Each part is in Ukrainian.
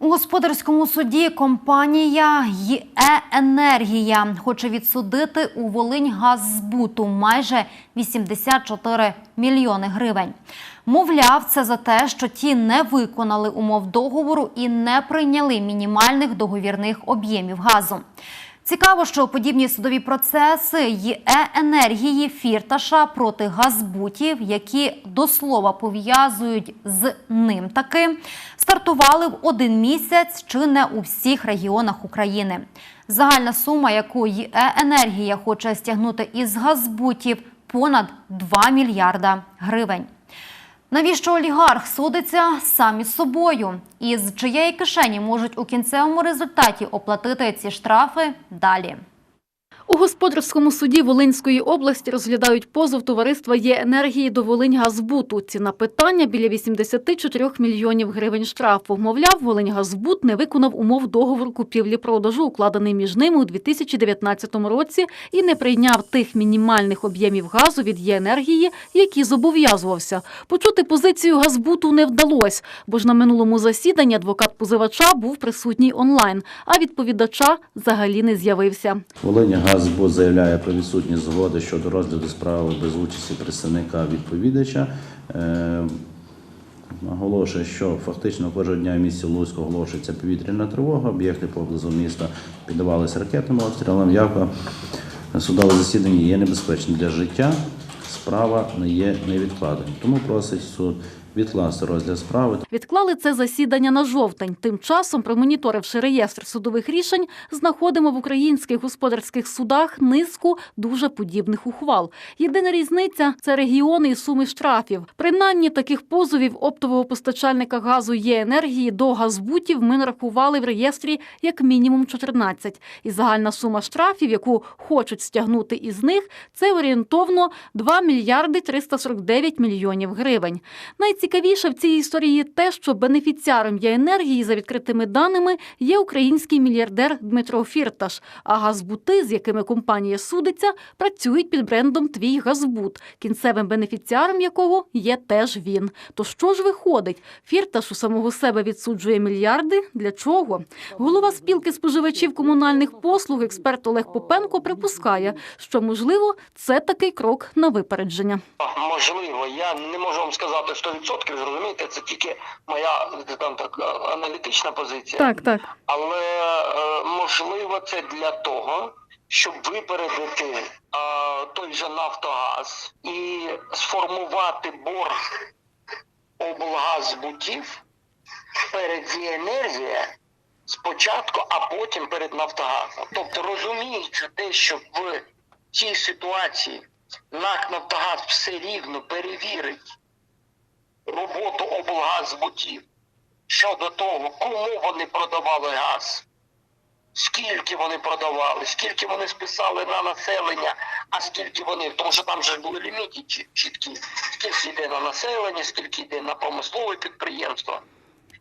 У господарському суді компанія ЄЕ Енергія хоче відсудити у Волинь газзбуту майже 84 мільйони гривень. Мовляв, це за те, що ті не виконали умов договору і не прийняли мінімальних договірних об'ємів газу. Цікаво, що подібні судові процеси ЄЕ енергії Фірташа проти газбутів, які до слова пов'язують з ним таки, стартували в один місяць чи не у всіх регіонах України. Загальна сума, яку ЄЕ енергія хоче стягнути із газбутів, понад 2 мільярда гривень. Навіщо олігарх судиться сам із собою? І з чиєї кишені можуть у кінцевому результаті оплатити ці штрафи далі? У господарському суді Волинської області розглядають позов товариства «Є енергії» до Волиньгазбуту. Ціна питання біля 84 мільйонів гривень штрафу. Мовляв, Волиньгазбут не виконав умов договору купівлі-продажу, укладений між ними у 2019 році, і не прийняв тих мінімальних об'ємів газу від «Є енергії», які зобов'язувався. Почути позицію Газбуту не вдалося, бо ж на минулому засіданні адвокат позивача був присутній онлайн, а відповідача взагалі не з'явився. Волиня Газбу заявляє про відсутність згоди щодо розгляду справи без участі представника відповідача. Е, Наголошує, що фактично кожного дня в місті Луцьку оголошується повітряна тривога, об'єкти поблизу міста піддавалися ракетним обстрілам. Явка судове засідання є небезпечним для життя. Справа не є невідкладною. Тому просить суд відкласти розгляд справи. Відклали це засідання на жовтень. Тим часом, промоніторивши реєстр судових рішень, знаходимо в українських господарських судах низку дуже подібних ухвал. Єдина різниця це регіони і суми штрафів. Принаймні таких позовів оптового постачальника газу є енергії до газбутів. Ми нарахували в реєстрі як мінімум 14. І загальна сума штрафів, яку хочуть стягнути із них, це орієнтовно 2 мільярди 349 мільйонів гривень. Найцікавіше в цій історії те, що бенефіціаром є енергії за відкритими даними є український мільярдер Дмитро Фірташ. А газбути, з якими компанія судиться, працюють під брендом Твій газбут, кінцевим бенефіціаром якого є теж він. То що ж виходить? Фірташ у самого себе відсуджує мільярди. Для чого? Голова спілки споживачів комунальних послуг, експерт Олег Попенко, припускає, що можливо це такий крок на випередження. Можливо, я не можу вам сказати 100%, зрозумієте, це тільки моя там так аналітична позиція. Так, так. Але е, можливо це для того, щоб випередити той же Нафтогаз і сформувати борг облгазбутів перед «Зіенергія» спочатку, а потім перед Нафтогазом. Тобто розуміючи те, що в цій ситуації НАК Нафтогаз все рівно перевірить роботу облгазбутів щодо того, кому вони продавали газ, скільки вони продавали, скільки вони списали на населення, а скільки вони, тому що там же були ліміти чіткі, скільки йде на населення, скільки йде на промислове підприємство.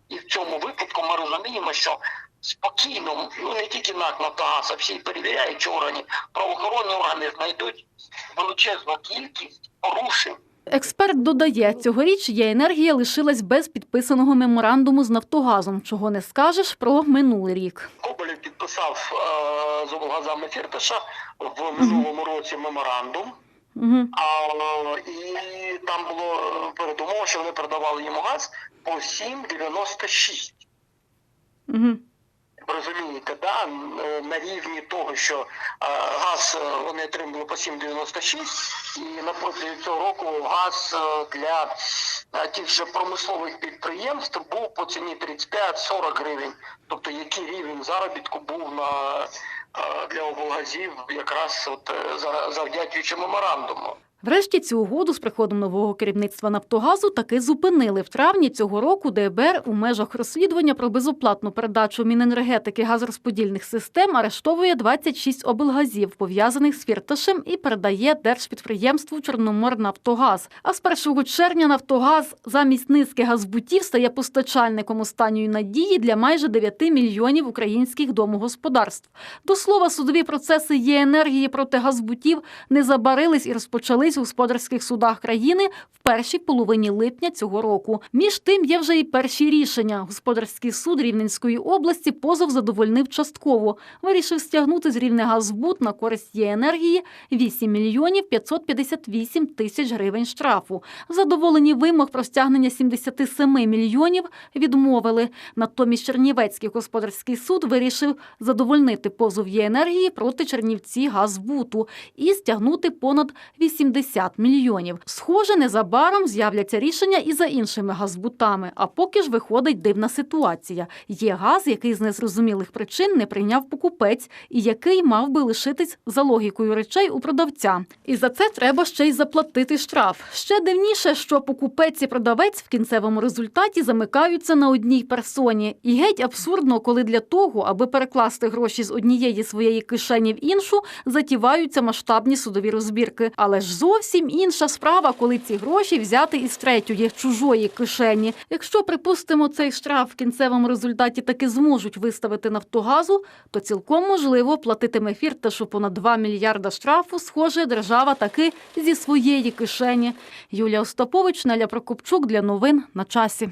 І в цьому випадку ми розуміємо, що спокійно, ну не тільки НАК «Нафтогаз», а всі перевіряючі органи, правоохоронні органи знайдуть величезну кількість порушень Експерт додає, цьогоріч є енергія лишилась без підписаного меморандуму з Нафтогазом, чого не скажеш про минулий рік. Коболєв підписав е, з облгазами Фірташа в минулому році меморандум. Угу. А, і там було е, передумова, що вони продавали йому газ по 7,96. Угу. Розумієте, да? Е, на рівні того, що е, газ е, вони отримали по 7,96, і на протязі цього року газ для тих же промислових підприємств був по ціні 35-40 гривень. Тобто який рівень заробітку був на для облгазів якраз от за- завдячуючи меморандуму. Врешті цю угоду з приходом нового керівництва Нафтогазу таки зупинили. В травні цього року ДБР у межах розслідування про безоплатну передачу Міненергетики газорозподільних систем арештовує 26 облгазів, пов'язаних з Фірташем, і передає держпідприємству Чорноморнафтогаз. А з 1 червня Нафтогаз замість низки газбутів стає постачальником останньої надії для майже 9 мільйонів українських домогосподарств. До слова, судові процеси є енергії проти газбутів не забарились і розпочались у господарських судах країни в першій половині липня цього року. Між тим є вже і перші рішення. Господарський суд Рівненської області позов задовольнив частково. Вирішив стягнути з Рівнегазбуд на користь ЄЕнергії 8 мільйонів 558 тисяч гривень штрафу. Задоволені вимог про стягнення 77 мільйонів відмовили. Натомість Чернівецький господарський суд вирішив задовольнити позов ЄЕнергії проти Чернівці Газбуту і стягнути понад 80 мільйонів. Схоже, незабаром з'являться рішення і за іншими газбутами. А поки ж виходить дивна ситуація. Є газ, який з незрозумілих причин не прийняв покупець, і який мав би лишитись за логікою речей у продавця. І за це треба ще й заплатити штраф. Ще дивніше, що покупець і продавець в кінцевому результаті замикаються на одній персоні. І геть абсурдно, коли для того, аби перекласти гроші з однієї своєї кишені в іншу, затіваються масштабні судові розбірки. Але ж зовсім інша справа, коли ці гроші взяти із третьої чужої кишені. Якщо припустимо, цей штраф в кінцевому результаті таки зможуть виставити Нафтогазу, то цілком можливо платитиме фірташу понад 2 мільярда штрафу. Схоже, держава таки зі своєї кишені. Юлія Остапович, Неля Прокопчук для новин на часі.